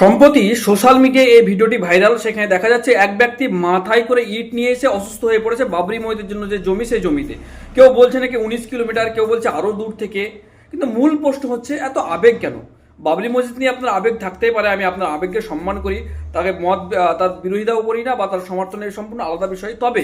সম্প্রতি সোশ্যাল মিডিয়ায় এই ভিডিওটি ভাইরাল, সেখানে দেখা যাচ্ছে এক ব্যক্তি মাথায় করে ইট নিয়ে এসে অসুস্থ হয়ে পড়েছে বাবরি মসজিদের জন্য যে জমি, সেই জমিতে। কেউ বলছে নাকি উনিশ কিলোমিটার, কেউ বলছে আরও দূর থেকে। কিন্তু মূল প্রশ্ন হচ্ছে, এত আবেগ কেন? বাবরি মসজিদ নিয়ে আপনার আবেগ থাকতেই পারে, আমি আপনার আবেগকে সম্মান করি। তাকে মত তার বিরোধিতাও করি না বা তার সমর্থনের সম্পূর্ণ আলাদা বিষয়। তবে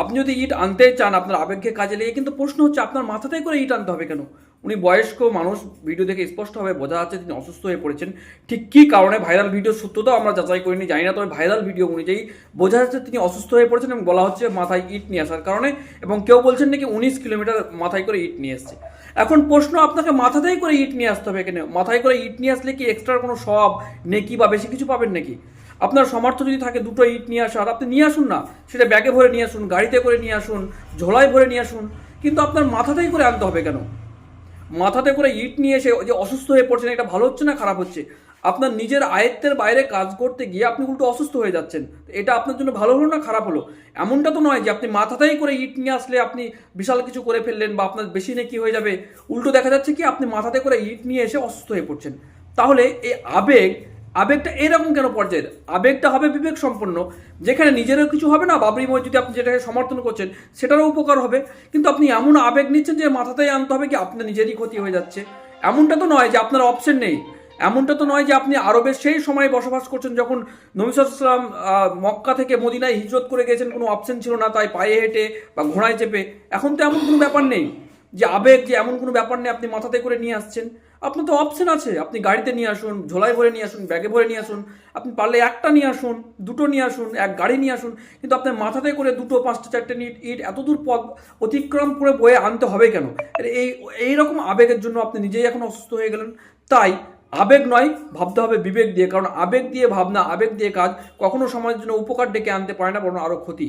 আপনি যদি ইট আনতে চান আপনার আবেগকে কাজে লেগে কিন্তু প্রশ্ন হচ্ছে আপনার মাথাতেই করে ইট আনতে হবে কেন? উনি বয়স্ক মানুষ ভিডিও দেখে স্পষ্টভাবে বোঝা যাচ্ছে তিনি অসুস্থ হয়ে পড়েছেন। ঠিক কী কারণে ভাইরাল ভিডিও সত্যতাও আমরা যাচাই করিনি, জানি না, তবে ভাইরাল ভিডিও অনুযায়ী বোঝা যাচ্ছে তিনি অসুস্থ হয়ে পড়েছেন এবং বলা হচ্ছে মাথায় ইট নিয়ে আসার কারণে এবং কেউ বলছেন নাকি উনিশ কিলোমিটার মাথায় করে ইট নিয়ে এসছে। এখন প্রশ্ন, আপনাকে মাথাতেই করে ইট নিয়ে আসতে হবে কেন? মাথায় করে ইট নিয়ে আসলে কি এক্সট্রা কোনো সব, নেকি বা বেশি কিছু পাবেন নাকি? আপনার সমর্থ যদি থাকে দুটো ইট নিয়ে আসার, আপনি নিয়ে আসুন না। সেটা ব্যাগে ভরে নিয়ে আসুন, গাড়িতে করে নিয়ে আসুন, ঝোলায় ভরে নিয়ে আসুন। কিন্তু আপনার মাথাতেই করে আনতে হবে কেন? মাথাতে করে ইট নিয়ে এসে যে অসুস্থ হয়ে পড়ছেন, এটা ভালো হচ্ছে না খারাপ হচ্ছে? আপনার নিজের আয়ত্তের বাইরে কাজ করতে গিয়ে আপনি উল্টো অসুস্থ হয়ে যাচ্ছেন। এটা আপনার জন্য ভালো হলো না খারাপ হলো? এমনটা তো নয় যে আপনি মাথাতেই করে ইট নিয়ে আসলে আপনি বিশাল কিছু করে ফেললেন বা আপনার বেশি নাকি হয়ে যাবে। উল্টো দেখা যাচ্ছে কি, আপনি মাথাতে করে ইট নিয়ে এসে অসুস্থ হয়ে পড়ছেন। তাহলে এই আবেগ আবেগটা এরকম কেন পর্যায়ের? আবেগটা হবে বিবেক সম্পন্ন, যেখানে নিজেরও কিছু হবে না। বাবরি মসজিদে আপনি যেটাকে সমর্থন করছেন, সেটারও উপকার হবে। কিন্তু আপনি এমন আবেগ নিচ্ছেন যে মাথাতেই আনতে হবে কি আপনার নিজেরই ক্ষতি হয়ে যাচ্ছে। এমনটা তো নয় যে আপনার অপশন নেই। এমনটা তো নয় যে আপনি আরবের সেই সময় বসবাস করছেন যখন নবিসাম মক্কা থেকে মদিনায় হিজরত করে গেছেন, কোনো অপশন ছিল না তাই পায়ে হেঁটে বা ঘোড়ায় চেপে। এখন তো এমন কোনো ব্যাপার নেই যে আবেগ যে এমন কোনো ব্যাপার নেই আপনি মাথাতে করে নিয়ে আসছেন। আপনার তো অপশন আছে। আপনি গাড়িতে নিয়ে আসুন ঝোলায় ভরে নিয়ে আসুন, ব্যাগে ভরে নিয়ে আসুন। আপনি পারলে একটা নিয়ে আসুন, দুটো নিয়ে আসুন, এক গাড়ি নিয়ে আসুন, কিন্তু আপনার মাথাতে করে দুটো, পাঁচটা, চারটে ইট ইট, এত দূর পথ অতিক্রম করে বয়ে আনতে হবে কেন? এই, এইরকম আবেগের জন্য আপনি নিজেই এখন অসুস্থ হয়ে গেলেন। তাই আবেগ নয়, ভাবতে হবে বিবেক দিয়ে। কারণ আবেগ দিয়ে ভাবনা, আবেগ দিয়ে কাজ কখনো সমাজের জন্য উপকার ডেকে আনতে পারে না, বরং আরও ক্ষতি।